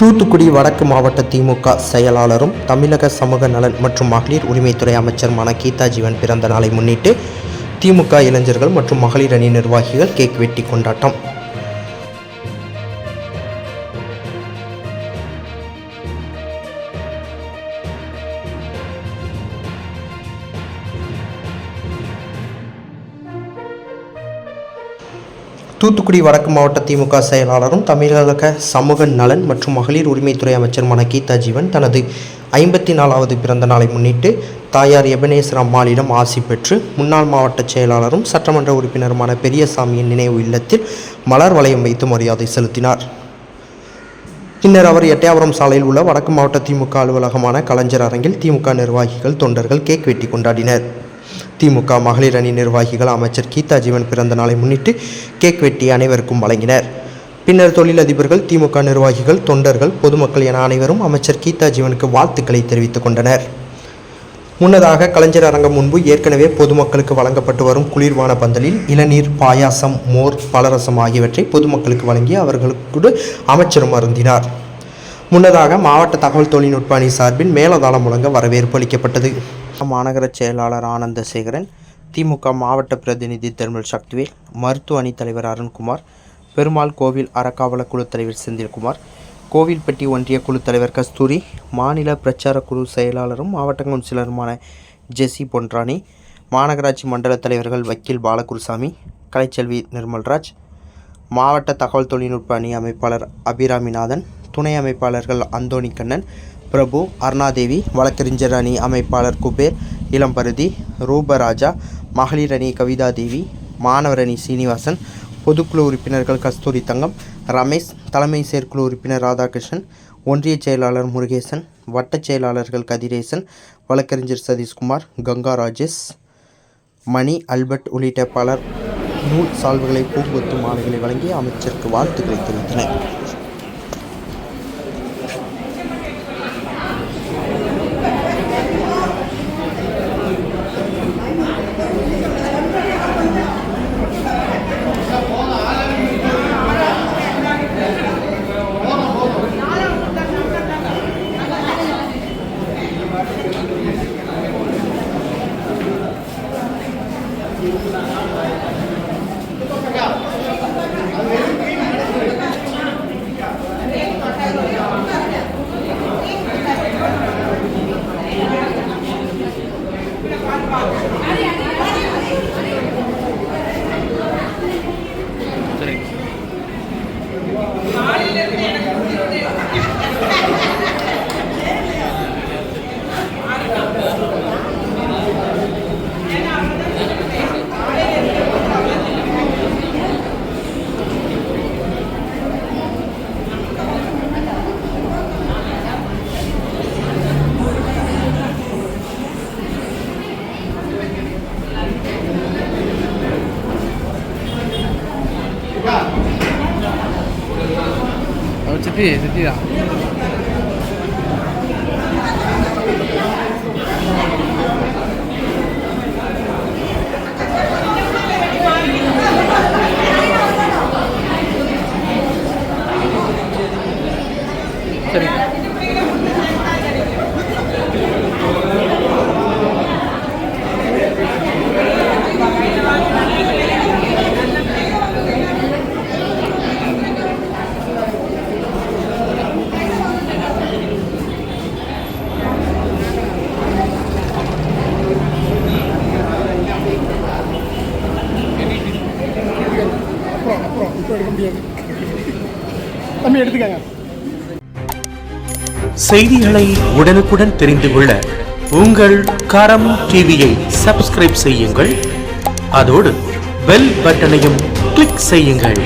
தூத்துக்குடி வடக்கு மாவட்ட திமுக செயலாளரும் தமிழக சமூக நலன் மற்றும் மகளிர் உரிமைத்துறை அமைச்சருமான கீதா ஜீவன் பிறந்த நாளை முன்னிட்டு திமுக இளைஞர்கள் மற்றும் மகளிர் அணி நிர்வாகிகள் கேக் வெட்டி கொண்டாட்டம். தூத்துக்குடி வடக்கு மாவட்ட திமுக செயலாளரும் தமிழக சமூக நலன் மற்றும் மகளிர் உரிமைத்துறை அமைச்சருமான கீதா ஜீவன் தனது ஐம்பத்தி நாலாவது பிறந்த நாளை முன்னிட்டு தாயார் எபனேஸ்வர் அம்மாளிடம் ஆசி பெற்று முன்னாள் மாவட்ட செயலாளரும் சட்டமன்ற உறுப்பினருமான பெரியசாமியின் நினைவு இல்லத்தில் மலர் வளையம் வைத்து மரியாதை செலுத்தினார். பின்னர் அவர் எட்டயபுரம் சாலையில் உள்ள வடக்கு மாவட்ட திமுக அலுவலகமான கலைஞர் அரங்கில் திமுக நிர்வாகிகள் தொண்டர்கள் கேக் வெட்டி கொண்டாடினர். திமுக மகளிர் அணி நிர்வாகிகள் அமைச்சர் கீதா ஜீவன் பிறந்த நாளை முன்னிட்டு கேக் வெட்டி அனைவருக்கும் வழங்கினர். பின்னர் தொழிலதிபர்கள் திமுக நிர்வாகிகள் தொண்டர்கள் பொதுமக்கள் என அனைவரும் அமைச்சர் கீதா ஜீவனுக்கு வாழ்த்துக்களை தெரிவித்துக் கொண்டனர். முன்னதாக கலைஞர் அரங்கம் முன்பு ஏற்கனவே பொதுமக்களுக்கு வழங்கப்பட்டு வரும் குளிர்வான பந்தலில் இளநீர் பாயாசம் மோர் பலரசம் ஆகியவற்றை பொதுமக்களுக்கு வழங்கி அவர்களுக்கு அமைச்சரும் அருந்தினார். முன்னதாக மாவட்ட தகவல் தொழில்நுட்ப அணி சார்பில் மேலதாளம் முழங்க வரவேற்பு அளிக்கப்பட்டது. மாநகர செயலாளர் ஆனந்தசேகரன் திமுக மாவட்ட பிரதிநிதி தெர்மல் சக்திவேல் மருத்துவ அணி தலைவர் அருண்குமார் பெருமாள் கோவில் அறக்காவல குழு தலைவர் செந்தில்குமார் கோவில்பட்டி ஒன்றிய குழு தலைவர் கஸ்தூரி மாநில பிரச்சார குழு செயலாளரும் மாவட்ட கவுன்சிலருமான ஜெசி பொன்ராணி மாநகராட்சி மண்டல தலைவர்கள் வக்கீல் பாலகுருசாமி கலைச்செல்வி நிர்மல்ராஜ் மாவட்ட தகவல் தொழில்நுட்ப அணி அமைப்பாளர் அபிராமிநாதன் துணை அமைப்பாளர்கள் அந்தோணி கண்ணன் பிரபு அருணாதேவி வழக்கறிஞர் அணி அமைப்பாளர் குபேர் இளம்பருதி ரூபராஜா மகளிர் அணி கவிதாதேவி மாணவர் அணி சீனிவாசன் பொதுக்குழு உறுப்பினர்கள் கஸ்தூரி தங்கம் ரமேஷ் தலைமை செயற்குழு உறுப்பினர் ராதாகிருஷ்ணன் ஒன்றிய செயலாளர் முருகேசன் வட்டச் செயலாளர்கள் கதிரேசன் வழக்கறிஞர் சதீஷ்குமார் கங்கா ராஜேஷ் மணி அல்பர்ட் உள்ளிட்ட பலர் நூல் சால்வுகளை பூங்கொத்து மாலைகளை வழங்கி அமைச்சருக்கு வாழ்த்துக்களை தெரிவித்தனர். พี่เซตี้อ่ะ这里。அப்புறம் அப்புறம் இப்போ எடுக்க முடியாது. தம்பி எடுத்துக்கங்க. செய்திகளை உடனுக்குடன் தெரிந்து கொள்ள உங்கள் கரம் டிவியை சப்ஸ்கிரைப் செய்யுங்கள். அதோடு பெல் பட்டனையும் கிளிக் செய்யுங்கள்.